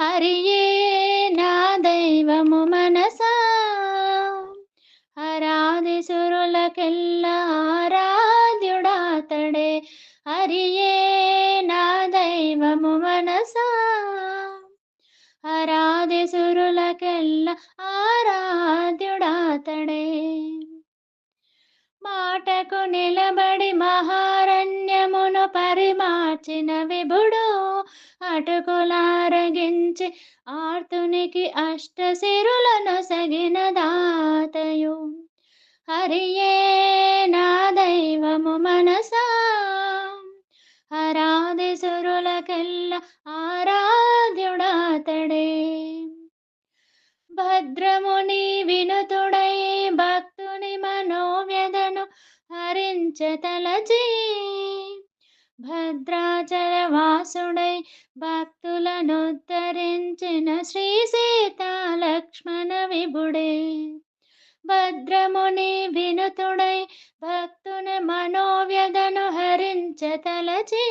హరియే నా దైవము మనసా. హరాది సురులకెల్ల ఆరాధ్యుడాతడే హరియే నా దైవము మనసా. హరాది సురులకెల్ల ఆరాధ్యుడాతడే మాటకు నిలబడి మహారణ్యమును పరిమార్చిన విభు అటుకులారగించి ఆర్తునికి అష్టశిరులను సగిన దాతయు హరియే నా దైవము మనసా. హరాది సురులకెల్ల ఆరాధ్యుడాతడే. భద్రముని వినుతుడై భక్తుని మనోవ్యధను హరించతలచి భద్రాచల వాసుడై భక్తులనుద్ధరించిన శ్రీ సీతా లక్ష్మణ విభుడే. భద్రముని వినుతుడై భక్తుని మనోవ్యధను హరించతలచి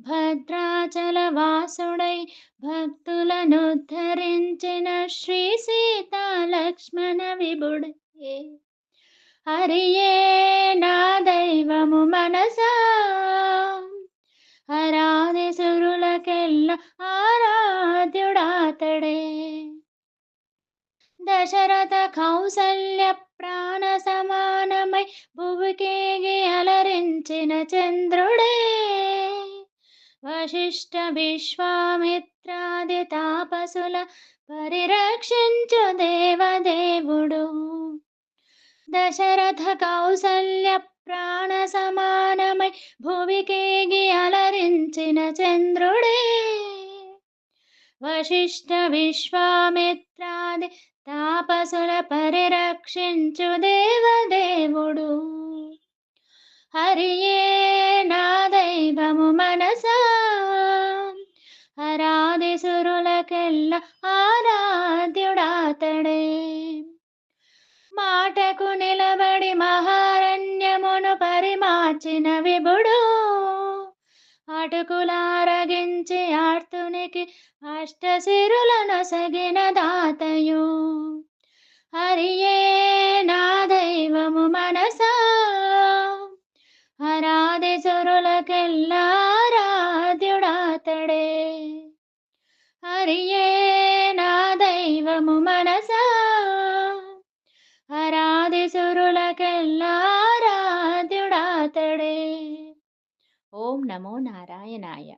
భద్రాచల వాసుడై భక్తులనుద్ధరించిన శ్రీ సీతా లక్ష్మణ విభుడే. హరియే నాదై దశరథ కౌసల్య ప్రాణ సమానమై భువికేగి అలరించిన చంద్రుడే. వశిష్ఠ విశ్వామిత్రాది తాపసుల పరిరక్షించు దేవదేవుడు. దశరథ కౌసల్య ప్రాణ సమానమై భువికేగి అలరించిన చంద్రుడే. వశిష్ఠ విశ్వామిత్రాది తాపసుల పరిరక్షించు దేవదేవుడు. హరియే నా దైవము మనసా. హరాది సురులకెల్ల ఆరాధ్యుడాతడే. మాటకు నిలబడి మహారణ్యమును పరిమాచిన విభుడు. అటుకులారగించి ఆర్తునికి అష్టశిరులను సగిన దాతయు. హరి ఓం నమో నారాయణాయ.